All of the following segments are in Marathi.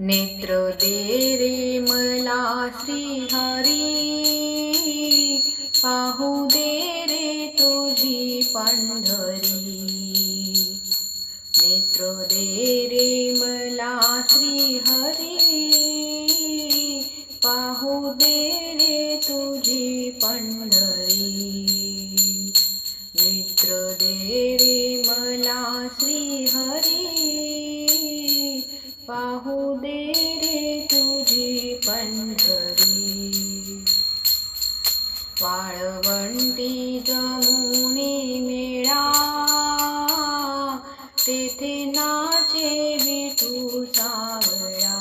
नेत्र दे रे मला श्रीहरी. पाहू दे रे तुझी पंढरी. नेत्र दे रे मला श्रीहरी. पाहू दे रे तुझी पंढरी. नेत्र दे रे पंढरी. वाळवंटी जमुनी मेळा. तेथे नाचे विठू सावळा.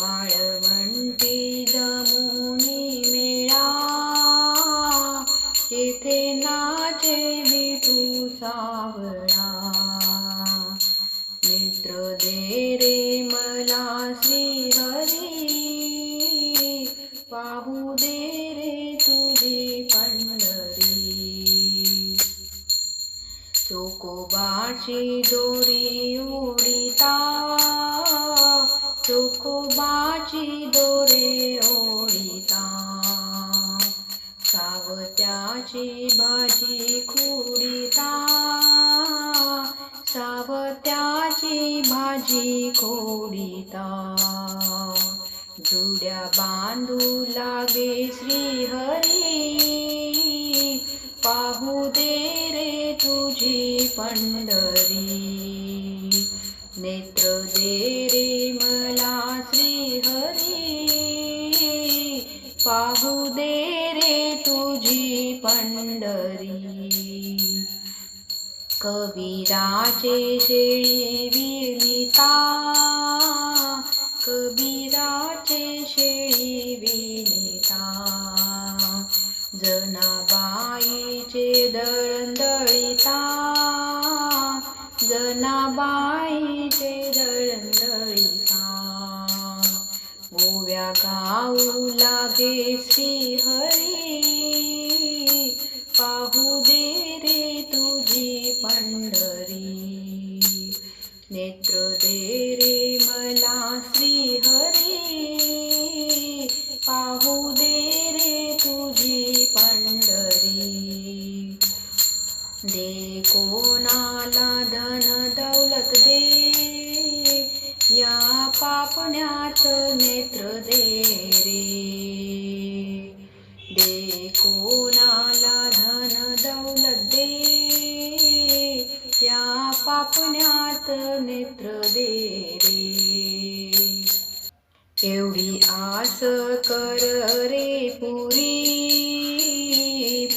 वाळवंटी जमुनी मेळा. तेथे नाचे विठू सावळा. मित्र दे रे मला चोकोबाची दोरी उडिता चोकोबाची दोरे ओढिता सावत्याची भाजी खुडिता सावत्याची भाजी खोडिता. जुड्या बांधू लागे श्रीहरी पंढरी नेत्र दे रे मला श्रीहरी। पाहू दे रे तुझी पंढरी कबीराचे शेळी विनिता कबीराचे शेळी विनिता जनाबाईचे दळदळिता जनाबाईचे दळंदळिता गोव्या गाऊ लागे श्रीहरी. पाहू दे रे तुझी पंढरी. नेत्र दे रे मला धन दौलत दे. या पापण्यात नेत्र दे रे. दे कोणाला धन दौलत दे. या पापण्यात नेत्र दे रे. एवढी आस कर रे पुरी.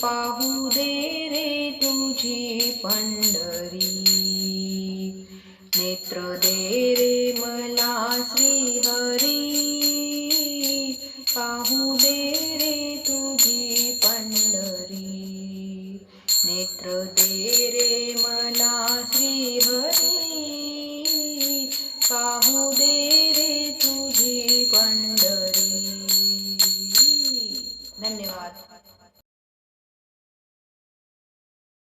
पाहू दे रे तुझी पंढरी. मंत्र देरे मला श्रीहरी. पाहू दे रे तुझी पंढरी. नेत्र दे रे श्री हरी पाहू देरे तुझी पंढरी. धन्यवाद.